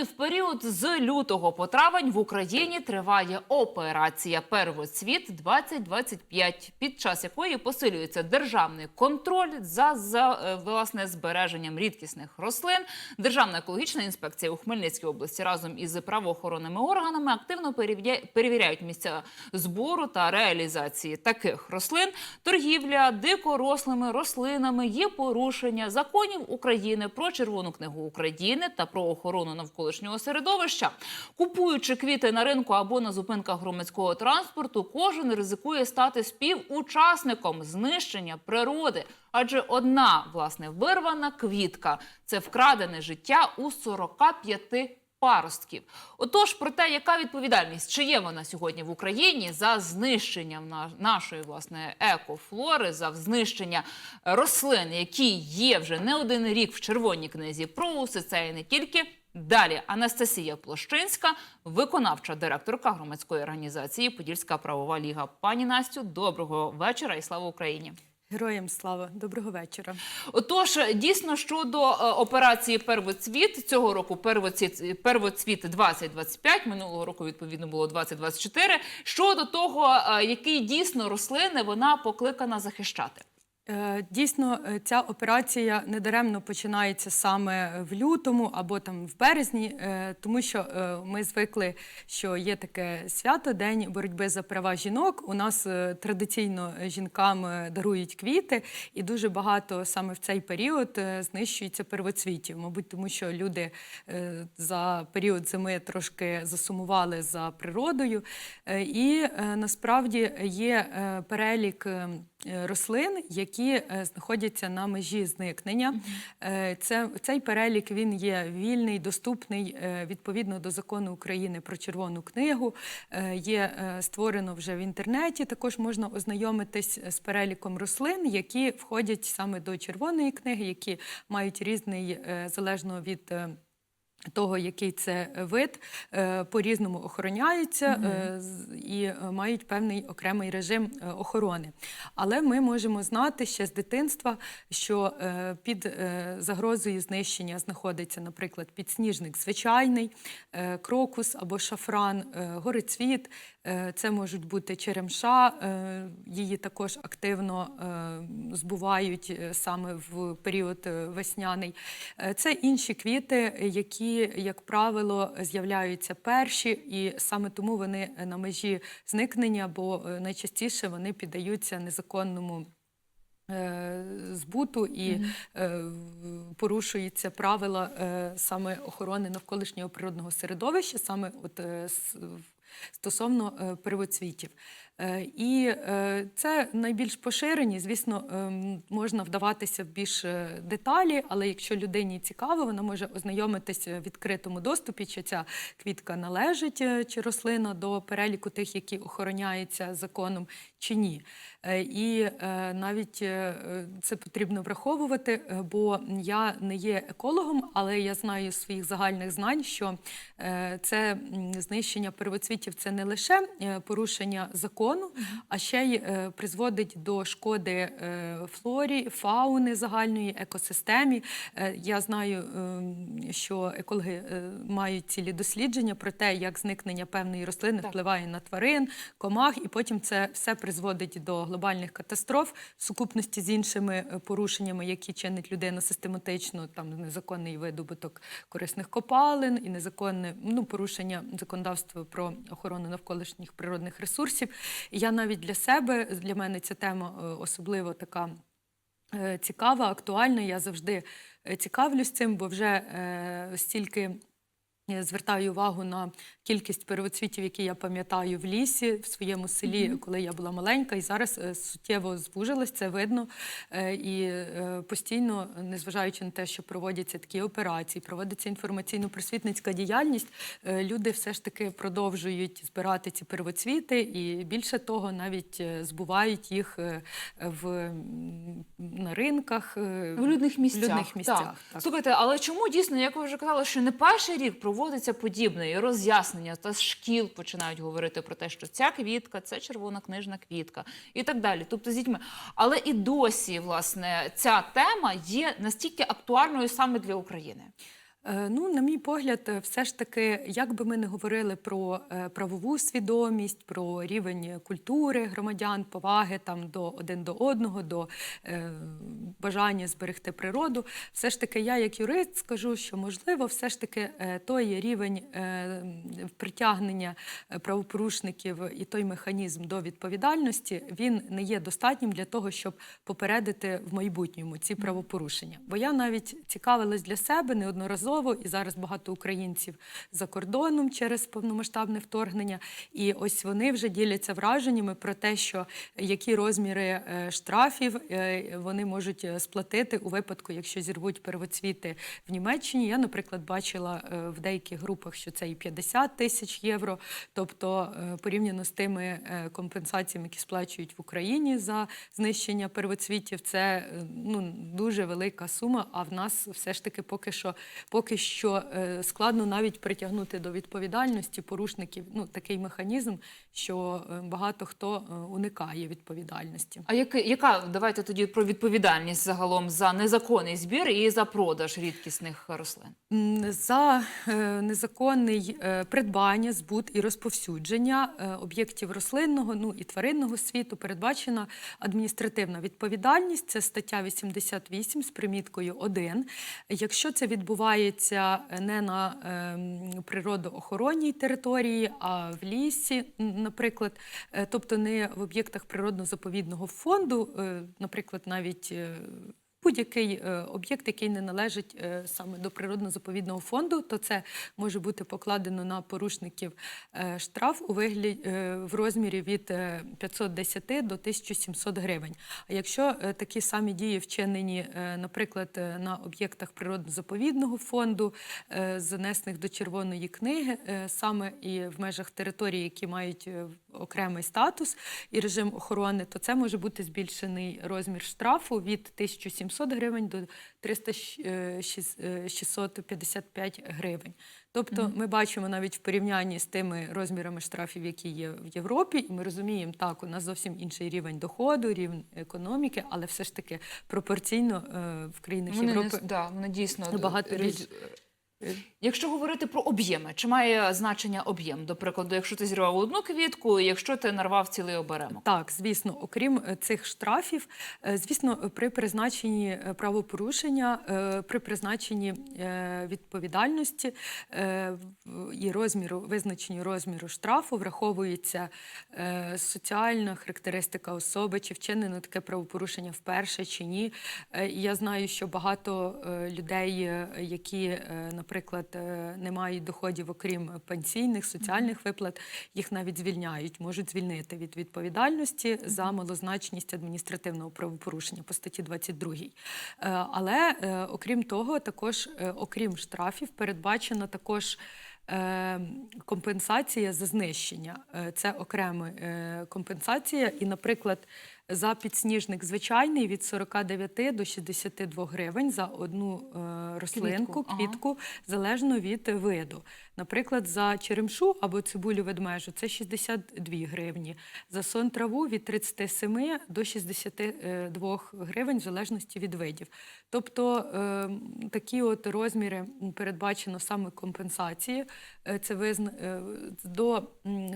І в період з лютого по травень в Україні триває операція Первоцвіт 2025 під час якої посилюється державний контроль за, за е, власне збереженням рідкісних рослин. Державна екологічна інспекція у Хмельницькій області разом із правоохоронними органами активно перевіряють місця збору та реалізації таких рослин. Торгівля дикорослими рослинами є порушення законів України про Червону книгу України та про охорону навколишнього середовища. Купуючи квіти на ринку або на зупинках громадського транспорту, кожен ризикує стати співучасником знищення природи. Адже одна власне вирвана квітка це вкрадене життя у 45 паростків. Отож, про те, яка відповідальність, чи є вона сьогодні в Україні за знищенням на- нашої власне екофлори, за знищення рослин, які є вже не один рік в червоній книзі про усе це і не тільки. Далі Анастасія Площинська, виконавча директорка громадської організації Подільська правова ліга. Пані Настю, доброго вечора і слава Україні. Героям слава, доброго вечора. Отож, дійсно щодо е, операції Первоцвіт цього року Первоцвіт, Первоцвіт 2025, минулого року відповідно було 2024, Щодо того, е, які дійсно рослини вона покликана захищати. Е, Дійсно, е, ця операція недаремно починається саме в лютому або там в березні, е, тому що ми звикли, що є таке свято День боротьби за права жінок. У нас традиційно жінкам дарують квіти, і дуже багато саме в цей період знищується первоцвітів. Мабуть, тому що люди за період зими трошки засумували за природою. І насправді є перелік. Е, рослин, які е, знаходяться на межі зникнення. Е, Це, цей перелік він є вільний, доступний відповідно до закону України про Червону книгу. Є створено вже в інтернеті. Також можна ознайомитись з переліком рослин, які входять саме до Червоної книги, які мають різний залежно від. Е, того, який це вид, е, по-різному охороняються е, з- і е, мають певний окремий режим е, охорони. Але ми можемо знати ще з дитинства, що е, під е, загрозою знищення знаходиться, наприклад, підсніжник звичайний, е, крокус або шафран, е, горицвіт. Е, Це можуть бути черемша, е, її також активно е, збувають саме в період весняний. Це інші квіти, які, як правило, з'являються перші, і саме тому вони на межі зникнення, бо найчастіше вони піддаються незаконному. Збуту і порушуються правила саме охорони навколишнього природного середовища, саме от в- стосовно е, первоцвітів. Е, І е, це найбільш поширені. Звісно, ем, можна вдаватися в більш е, деталі, але якщо людині цікаво, вона може ознайомитися в відкритому доступі, чи ця квітка належить чи рослина до переліку тих, які охороняються законом, чи ні. І навіть це потрібно враховувати, бо я не є екологом, але я знаю з своїх загальних знань, що це знищення первоцвітів це не лише порушення закону, а ще й е, призводить до шкоди е, флорі, фауни загальної екосистемі. Е, Я знаю, е, що екологи мають цілі дослідження про те, як зникнення певної рослини Так. впливає на тварин, комах, і потім це все призводить до глобальних катастроф в сукупності з іншими порушеннями, які чинить людина систематично, там незаконний видобуток корисних копалин і незаконне ну, порушення законодавства про охорону навколишніх природних ресурсів. Я навіть для себе, для мене ця тема е, особливо така е, цікава, актуальна. Я завжди е, цікавлюсь цим, бо вже стільки. Я звертаю увагу на кількість первоцвітів, які я пам'ятаю в лісі, в своєму селі, коли я була маленька, і зараз е, суттєво звужилось, це видно. Е, І е, постійно, незважаючи на те, що проводяться такі операції, проводиться інформаційно-просвітницька діяльність, е, люди все ж таки продовжують збирати ці первоцвіти, і більше того, навіть е, збувають їх е, в на ринках е, В людних місцях. В людних місцях Так. так. Слухайте, але чому дійсно, як ви вже казали, що не перший рік проводиться подібне і роз'яснення та з шкіл починають говорити про те, що ця квітка це червона книжна квітка і так далі. Тобто з дітьми. Але і досі, власне, ця тема є настільки актуальною саме для України. Е, Ну, на мій погляд, е, все ж таки, як би ми не говорили про е, правову свідомість, про рівень культури громадян, поваги там до один до одного, до е, бажання зберегти природу, все ж таки, я як юрист скажу, що можливо, все ж таки той рівень е, притягнення правопорушників і той механізм до відповідальності він не є достатнім для того, щоб попередити в майбутньому ці правопорушення. Бо я навіть цікавилась для себе неодноразово, і зараз багато українців за кордоном через повномасштабне вторгнення. І ось вони вже діляться враженнями про те, що які розміри е, штрафів е, вони можуть е, сплатити у випадку, якщо зірвуть первоцвіти в Німеччині. Я, наприклад, бачила в деяких групах, що це і 50 тисяч євро. Тобто, порівняно з тими компенсаціями, які сплачують в Україні за знищення первоцвітів, це ну дуже велика сума. А в нас все ж таки поки що поки що е, складно навіть притягнути до відповідальності порушників. Ну такий механізм, що е, багато хто е, уникає відповідальності. А яки, яка давайте тоді про відповідальність загалом за незаконний збір і за продаж рідкісних рослин? За незаконний придбання, збут і розповсюдження об'єктів рослинного ну і тваринного світу передбачена адміністративна відповідальність. Це стаття 88 з приміткою 1. Якщо це відбувається не на ем, природоохоронній території, а в лісі, наприклад, е, тобто не в об'єктах природно-заповідного фонду, е, наприклад, навіть. Будь-який е, об'єкт, який не належить е, саме до природно-заповідного фонду, то це може бути покладено на порушників е, штраф у вигляді в розмірі від е, 510 до 1700 гривень. А якщо такі самі дії вчинені, наприклад, на об'єктах природно-заповідного фонду, занесених до червоної книги, саме і в межах території, які мають окремий статус і режим охорони, то це може бути збільшений розмір штрафу від 1700 гривень до 300, е, е, 655 гривень. Тобто ми бачимо навіть в порівнянні з тими розмірами штрафів, які є в Європі, і ми розуміємо, так, у нас зовсім інший рівень доходу, рівень економіки, але все ж таки пропорційно е, в країнах Європи. да, вони дійсно Набагато більш- Якщо говорити про об'єми, чи має значення об'єм? До прикладу, якщо ти зірвав одну квітку, якщо ти нарвав цілий оберемок? Так, звісно, окрім е, цих штрафів, е, звісно, е, при призначенні е, правопорушення, е, при призначенні е, відповідальності е, і розміру, визначенню розміру штрафу враховується е, соціальна характеристика особи, чи вчинено таке правопорушення вперше чи ні. Е, Я знаю, що багато е, людей, е, які, е, наприклад, е, не мають доходів, окрім пенсійних, соціальних виплат, їх навіть звільняють, можуть звільнити від відповідальності за малозначність адміністративного правопорушення по статті 22. Е, Але е, окрім того, також окрім штрафів, передбачена також. Компенсація за знищення це окрема компенсація, і, наприклад, за підсніжник звичайний від 49 до 62 гривень за одну е, рослинку, Квітку, ага. квітку, залежно від виду. Наприклад, за черемшу або цибулю ведмежу це 62 гривні. За сон траву від 37 до 62 гривень в залежності від видів. Тобто е, такі от розміри передбачено саме компенсації. Е, Це визна... е, до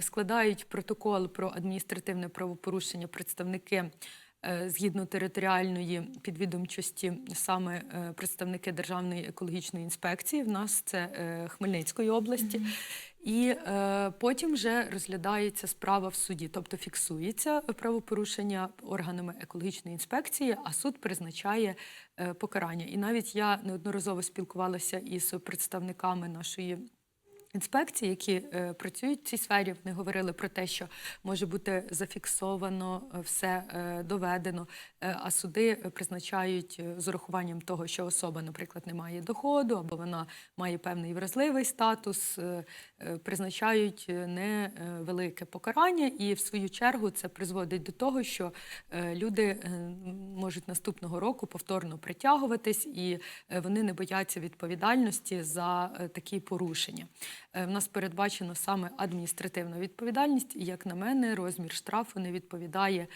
складають протокол про адміністративне правопорушення представники. Е, Згідно територіальної підвідомчості, саме е, представники Державної екологічної інспекції, в нас це е, Хмельницької області, і е, потім вже розглядається справа в суді, тобто фіксується правопорушення органами екологічної інспекції, а суд призначає е, покарання. І навіть я неодноразово спілкувалася із представниками нашої. Інспекції, які е, працюють в цій сфері, вони говорили про те, що може бути зафіксовано е, все е, доведено, е, а суди призначають е, з урахуванням того, що особа, наприклад, не має доходу або вона має певний вразливий статус, е, е, призначають невелике покарання, і в свою чергу це призводить до того, що е, люди е, можуть наступного року повторно притягуватись, і вони не бояться відповідальності за е, такі порушення. Е, в нас передбачено саме адміністративна відповідальність. І, як на мене, розмір штрафу не відповідає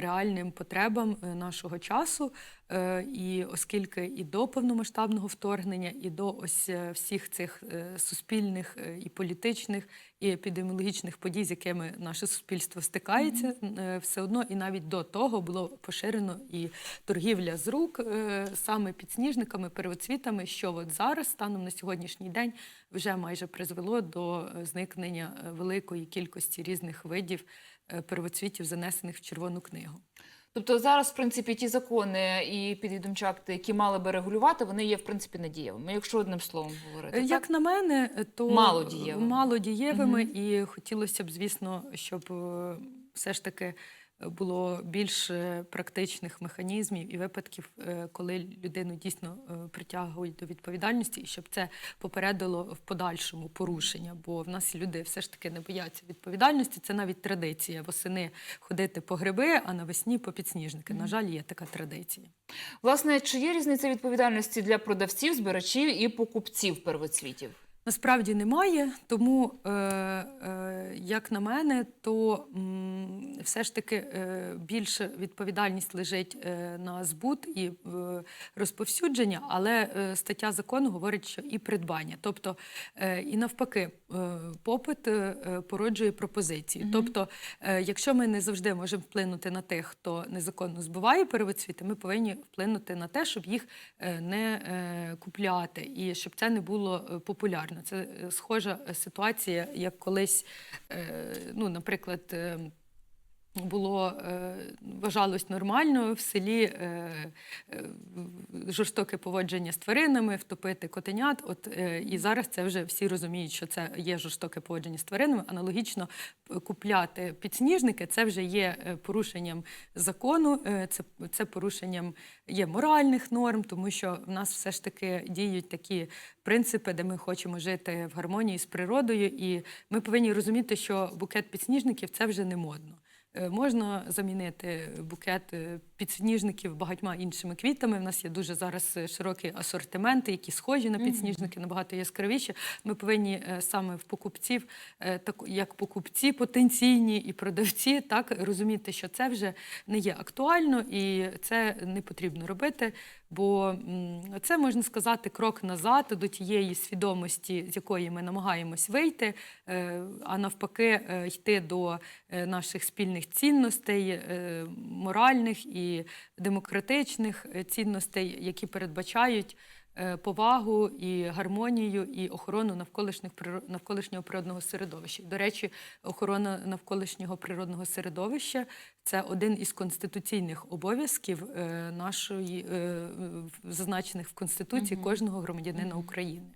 реальним потребам е, нашого часу. Е, І оскільки і до повномасштабного вторгнення, і до ось е, всіх цих е, суспільних е, і політичних і епідеміологічних подій, з якими наше суспільство стикається, е, все одно і навіть до того було поширено і торгівля з рук е, саме підсніжниками, первоцвітами, що от зараз, станом на сьогоднішній день, вже майже призвело до е, зникнення е, великої кількості різних видів е, первоцвітів, занесених в червону книгу. Тобто зараз, в принципі, ті закони і підвідомчі акти, які мали би регулювати, вони є в принципі надієвими. Якщо одним словом говорити, як так? На мене, е, то Мало дієвими. мало дієвими, і хотілося б, звісно, щоб е, все ж таки е, було більше практичних механізмів і випадків, е, коли людину дійсно е, притягують до відповідальності, і щоб це попередило в подальшому порушення. Бо в нас люди все ж таки не бояться відповідальності. Це навіть традиція восени ходити по гриби, а навесні по підсніжники. На жаль, є така традиція. Власне, чи є різниця відповідальності для продавців, збирачів і покупців первоцвітів? Насправді немає, тому, е, е, як на мене, то м, все ж таки е, більше відповідальність лежить е, на збут і е, розповсюдження, але е, стаття закону говорить, що і придбання. Тобто, е, і навпаки, е, попит е, е, породжує пропозицію. Тобто, е, якщо ми не завжди можемо вплинути на тих, хто незаконно збуває первоцвіти, ми повинні вплинути на те, щоб їх е, не е, купляти і щоб це не було е, популярно. Це е, схожа е, ситуація, як колись, е, ну, наприклад. Було е, вважалось нормально в селі е, е, жорстоке поводження з тваринами, втопити котенят. От і зараз це вже всі розуміють, що це є жорстоке поводження з тваринами. Аналогічно купляти підсніжники це вже є порушенням закону, це, це порушенням є моральних норм, тому що в нас все ж таки діють такі принципи, де ми хочемо жити в гармонії з природою, і ми повинні розуміти, що букет підсніжників це вже не модно. Е, Можна замінити букет е, підсніжників багатьма іншими квітами. У нас є дуже зараз е, широкі асортименти, які схожі на підсніжники, набагато яскравіші. Ми повинні саме в покупців, так як покупці потенційні і продавці, так розуміти, що це вже не є актуально і це не потрібно робити. Бо це можна сказати крок назад до тієї свідомості, з якої ми намагаємось вийти, е, а навпаки, е, йти до е, наших спільних цінностей, моральних і демократичних цінностей, які передбачають. Е, Повагу і гармонію, і охорону навколишніх навколишнього природного середовища. До речі, охорона навколишнього природного середовища це один із конституційних обов'язків е, нашої е, зазначених в конституції кожного громадянина України.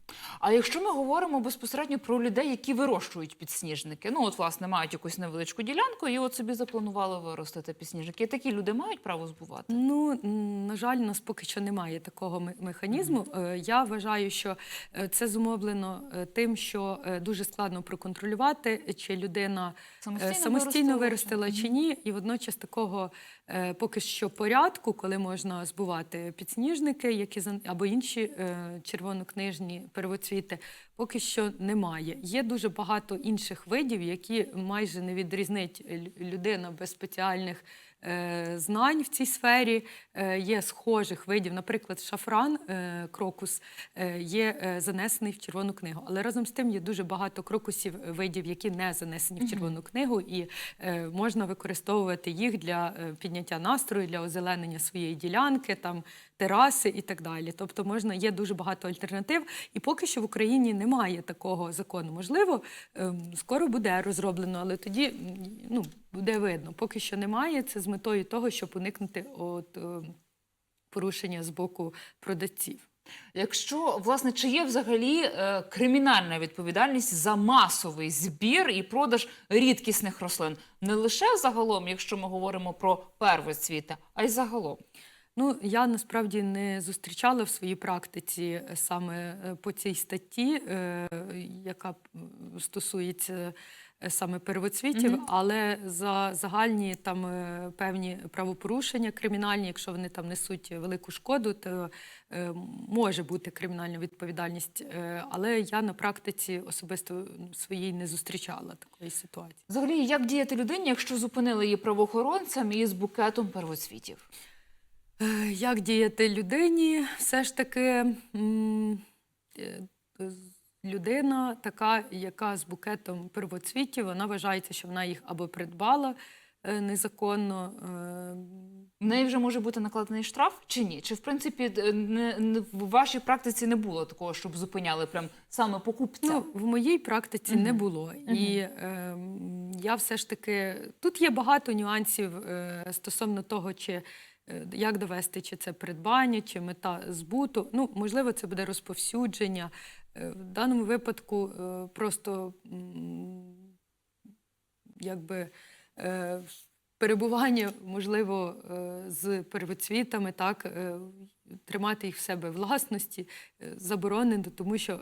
А якщо ми говоримо безпосередньо про людей, які вирощують підсніжники, ну от власне мають якусь невеличку ділянку, і от собі запланували виростити підсніжники. Такі люди мають право збувати? Ну на жаль, у нас поки що немає такого механізму. Е, Я вважаю, що е, це зумовлено е, тим, що дуже складно проконтролювати, чи людина Самостійно самостійно виростила чи ні, і водночас такого поки що порядку, коли можна збувати підсніжники, які або інші е, червонокнижні первоцвіти, поки що немає. Є дуже багато інших видів, які майже не відрізнить людина без спеціальних. е, Знань в цій сфері Е, є схожих видів, наприклад, шафран, е, крокус е, є е, занесений в червону книгу. Але разом з тим є дуже багато крокусів е, видів, які не занесені в червону книгу, і е, можна використовувати їх для е, підняття настрою, для озеленення своєї ділянки, там тераси і так далі. Тобто можна є дуже багато альтернатив, і поки що в Україні немає такого закону. Можливо, ем, скоро буде розроблено, але тоді ну, буде видно. Поки що немає. Це з метою того, щоб уникнути от, ем, порушення з боку продавців. Якщо власне чи є взагалі е, кримінальна відповідальність за масовий збір і продаж рідкісних рослин, не лише загалом, якщо ми говоримо про первоцвіти, а й загалом. Ну, я насправді не зустрічала в своїй практиці е, саме е, по цій статті, е, яка стосується саме первоцвітів, Мгм. але за загальні там е, певні правопорушення кримінальні, якщо вони там несуть велику шкоду, то е, може бути кримінальна відповідальність. Е, Але я на практиці особисто своїй не зустрічала такої ситуації. Взагалі, як діяти людині, якщо зупинили її правоохоронцям із букетом первоцвітів? Е, Як діяти людині? Все ж таки е, людина, така, яка з букетом первоцвітів, вона вважається, що вона їх або придбала е, незаконно. е, В неї вже може бути накладений штраф чи ні? Чи в принципі не, не в вашій практиці не було такого, щоб зупиняли прям саме покупця? Ну, в моїй практиці не Мгм. було. І е, я все ж таки тут є багато нюансів е, стосовно того, чи е, як довести, чи це придбання, чи мета збуту. Ну, можливо, це буде розповсюдження. Е, в даному випадку е, просто якби. Е, Перебування, можливо, з первоцвітами, так, тримати їх в себе власності заборонено, тому що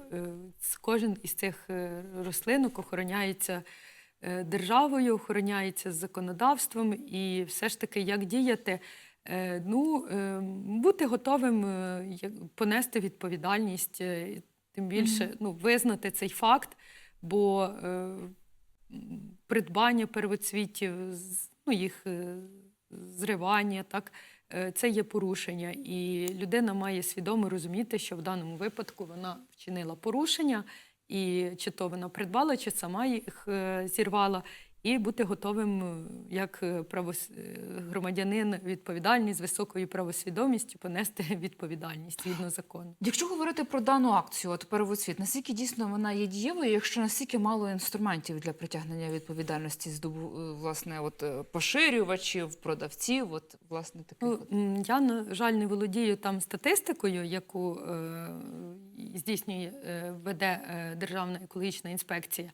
кожен із цих рослинок охороняється державою, охороняється законодавством, і все ж таки, як діяти, ну, е, бути готовим понести відповідальність, тим більше ну, визнати цей факт, бо е, придбання первоцвітів, ну, їх е, зривання, так, е, це є порушення. І людина має свідомо розуміти, що в даному випадку вона вчинила порушення, і чи то вона придбала, чи сама їх е, зірвала. І бути готовим е, як е, правос... е, громадянин відповідальний з високою правосвідомістю понести відповідальність згідно закону. Якщо говорити про дану акцію, от первоцвіт, наскільки дійсно вона є дієвою, якщо наскільки мало інструментів для притягнення відповідальності здобу е, власне, от поширювачів, продавців, от власне таких. Ну, от. я, на жаль, не володію там статистикою, яку е, здійснює, е, веде е, Державна екологічна інспекція.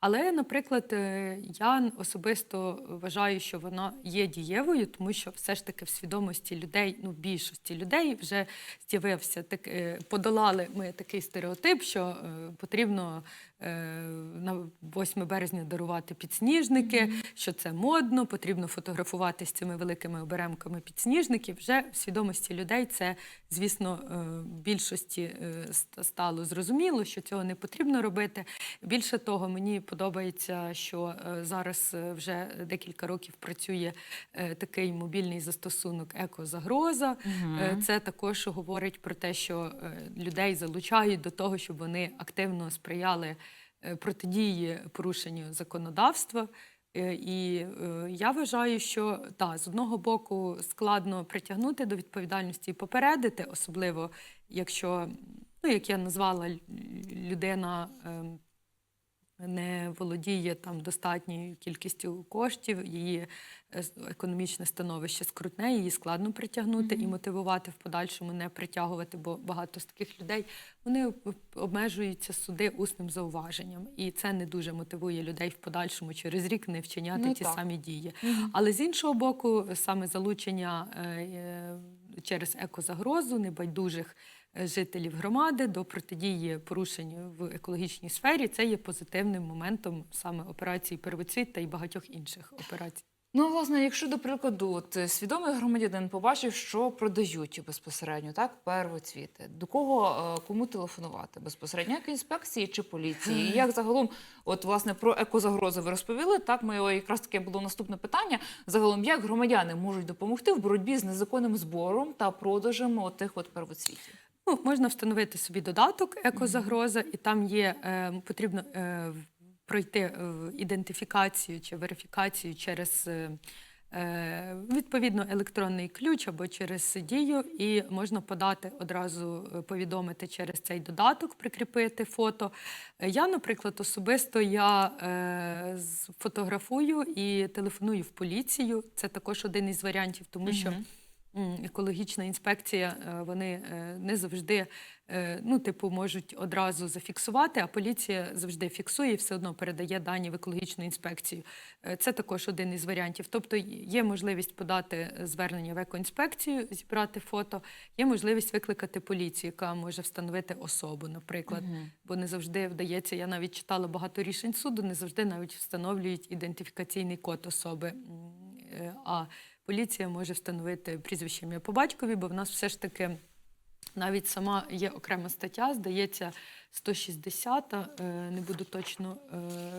Але, наприклад, е, я особисто вважаю, що вона є дієвою, тому що все ж таки в свідомості людей, ну, більшості людей вже з'явився так, е, подолали ми такий стереотип, що е, потрібно на 8 березня дарувати підсніжники, що це модно, потрібно фотографувати з цими великими оберемками підсніжників. Вже в свідомості людей це, звісно, е, більшості е, стало зрозуміло, що цього не потрібно робити. Більше того, мені подобається, що е, зараз е, вже декілька років працює е, такий мобільний застосунок Екозагроза. Е, Це також говорить про те, що е, людей залучають до того, щоб вони активно сприяли е, протидії порушенню законодавства. Е, І е, я вважаю, що та, з одного боку складно притягнути до відповідальності і попередити, особливо якщо, ну, як я назвала, людина ем, не володіє там достатньою кількістю коштів, її е, економічне становище скрутне, її складно притягнути і мотивувати в подальшому не притягувати, бо багато з таких людей вони обмежуються суди усним зауваженням, і це не дуже мотивує людей в подальшому через рік не вчиняти Ну, ті так. самі дії. Але з іншого боку, саме залучення е, через екозагрозу небайдужих жителів громади до протидії порушень в екологічній сфері це є позитивним моментом саме операції Первоцвіт та й багатьох інших операцій. Ну, власне, якщо до прикладу, от е, свідомий громадянин побачив, що продають безпосередньо, так, первоцвіти. До кого е, кому телефонувати? Безпосередньо як інспекції чи поліції? І як загалом, от власне про екозагрози ви розповіли? Так, моє якраз таке було наступне питання. Загалом, як громадяни можуть допомогти в боротьбі з незаконним збором та продажем отих от первоцвітів? Ну, можна встановити собі додаток екозагроза, і там є е, потрібно е, пройти е, ідентифікацію чи верифікацію через е, е, відповідно електронний ключ або через дію, і можна подати одразу е, повідомити через цей додаток, прикріпити фото. Я, наприклад, особисто я е, фотографую і телефоную в поліцію. Це також один із варіантів, тому що. Екологічна інспекція, е, вони е, не завжди е, ну, типу, можуть одразу зафіксувати, а поліція завжди фіксує і все одно передає дані в екологічну інспекцію. Це також один із варіантів. Тобто є можливість подати звернення в екоінспекцію, зібрати фото, є можливість викликати поліцію, яка може встановити особу, наприклад. Бо не завжди вдається. Я навіть читала багато рішень суду, не завжди навіть встановлюють ідентифікаційний код особи. А поліція може встановити прізвище ім'я по батькові, бо в нас все ж таки навіть сама є окрема стаття, здається, 160, е, не буду точно е,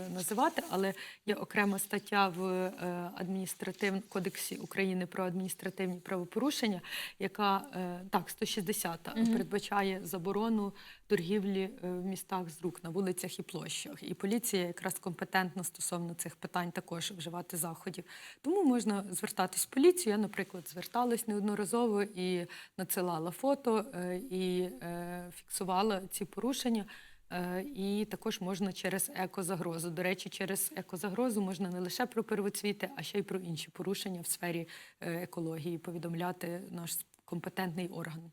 називати, але є окрема стаття в е, адміністративному кодексі України про адміністративні правопорушення, яка так, 160 передбачає заборону торгівлі в містах з рук на вулицях і площах. І поліція якраз компетентна стосовно цих питань також вживати заходів. Тому можна звертатись в поліцію. Я, наприклад, зверталась неодноразово і надсилала фото, і фіксувала ці порушення. Е, І також можна через екозагрозу. До речі, через екозагрозу можна не лише про первоцвіти, а ще й про інші порушення в сфері е, екології повідомляти наш компетентний орган.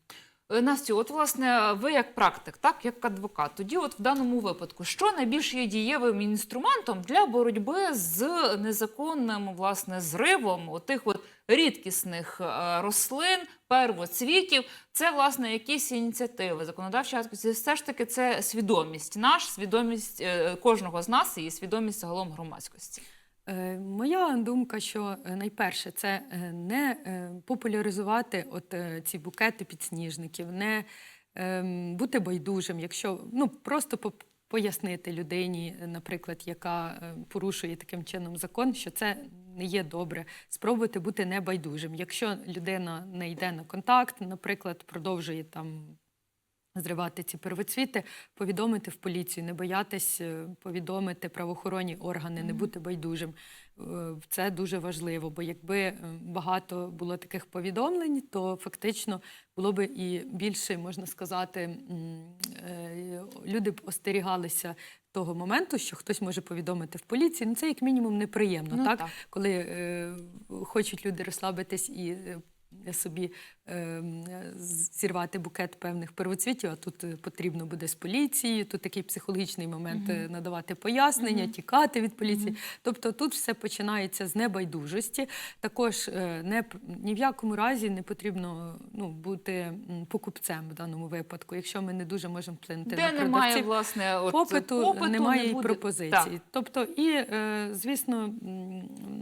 Е, Настю, от власне, ви як практик, так як адвокат, тоді, от в даному випадку, що найбільш є дієвим інструментом для боротьби з незаконним власне зривом отих от рідкісних е, рослин, первоцвітів? Це власне якісь ініціативи, законодавчі акти. Все ж таки це свідомість, наш свідомість е, кожного з нас і свідомість загалом громадськості. Е, Моя думка, що е, найперше це е, не популяризувати от ці букети підсніжників, не ем, бути байдужим, якщо ну просто пояснити людині, наприклад, яка порушує таким чином закон, що це не є добре. Спробувати бути небайдужим. Якщо людина не йде на контакт, наприклад, продовжує там зривати ці первоцвіти, повідомити в поліцію, не боятись е, повідомити правоохоронні органи, не бути байдужим. Е, Це дуже важливо, бо якби е, багато було таких повідомлень, то фактично було би і більше, можна сказати, люди б остерігалися того моменту, що хтось може повідомити в поліції. Ну це як мінімум неприємно, Ну, так? так. коли е, хочуть люди розслабитись і. Собі е, зірвати букет певних первоцвітів, а тут е, потрібно буде з поліцією, тут такий психологічний момент е, надавати пояснення, тікати від поліції. Тобто тут все починається з небайдужості. Також е, не, ні в якому разі не потрібно ну, бути покупцем в даному випадку, якщо ми не дуже можемо вплинути Де на немає власне от, попиту, попиту немає не і буде. пропозиції. Так. Тобто, і звісно,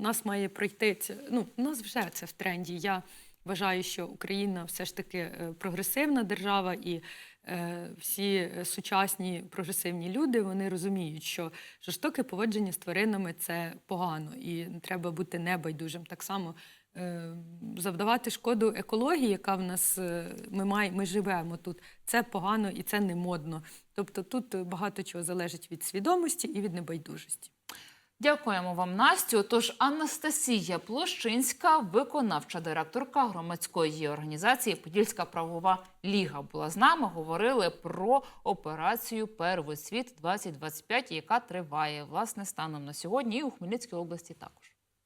нас має пройти. Ну, у нас вже це в тренді. Я вважаю, що Україна все ж таки е, прогресивна держава, і е, всі сучасні прогресивні люди вони розуміють, що жорстоке поводження з тваринами це погано, і треба бути небайдужим. Так само е, завдавати шкоду екології, яка в нас ми має, ми живемо тут. Це погано і це не модно. Тобто тут багато чого залежить від свідомості і від небайдужості. Дякуємо вам, Настю. Тож Анастасія Площинська, виконавча директорка громадської організації Подільська правова ліга, була з нами. Говорили про операцію Первоцвіт 2025, яка триває власне станом на сьогодні і у Хмельницькій області також.